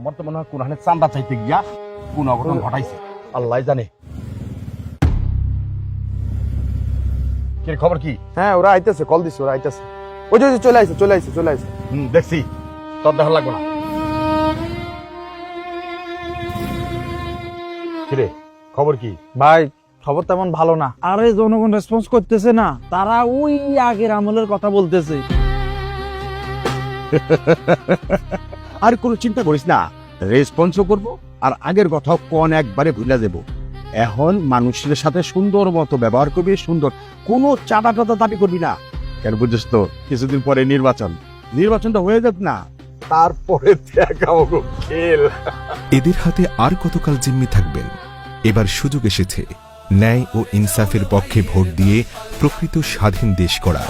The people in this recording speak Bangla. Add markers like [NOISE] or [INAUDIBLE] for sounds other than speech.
আমার তো মনে হয় কোরআনের চান্দা চাইতে গিয়া কোন অঘটন ঘটাইছে। আল্লাহ জানে। কি খবর কি? হ্যাঁ ওরা আইতেছে কল দিছে ওরা আইতেছে। ওই যে ওই যে চলে আইছে চলে আইছে চলে আইছে। হুম দেখছি। তোর দেখা লাগবে না। কিরে খবর কি? ভাই খবর তেমন ভালো না। আরে জনগণ রেসপন্স করতেছে না। তারা ওই আগের আমলের কথা বলতেছে। [LAUGHS] আর কোনো চিন্তা করিস না। রেসপন্সও করব আর আগের কথাও কোন একবারে ভুলে দেব এখন মানুষের সাথে সুন্দর মতো ব্যবহার করবি, সুন্দর। কোনো চাঁদা টাদা দাবি করবি না। কেন বুঝছিস তো? কিছুদিন পরে নির্বাচন। নির্বাচনটা হয়ে যাক না। তারপরে খেল। এদের হাতে আর কতকাল জিম্মি থাকবেন? এবার সুযোগ এসেছে। ন্যায় ও ইনসাফের পক্ষে ভোট দিয়ে প্রকৃত স্বাধীন দেশ করার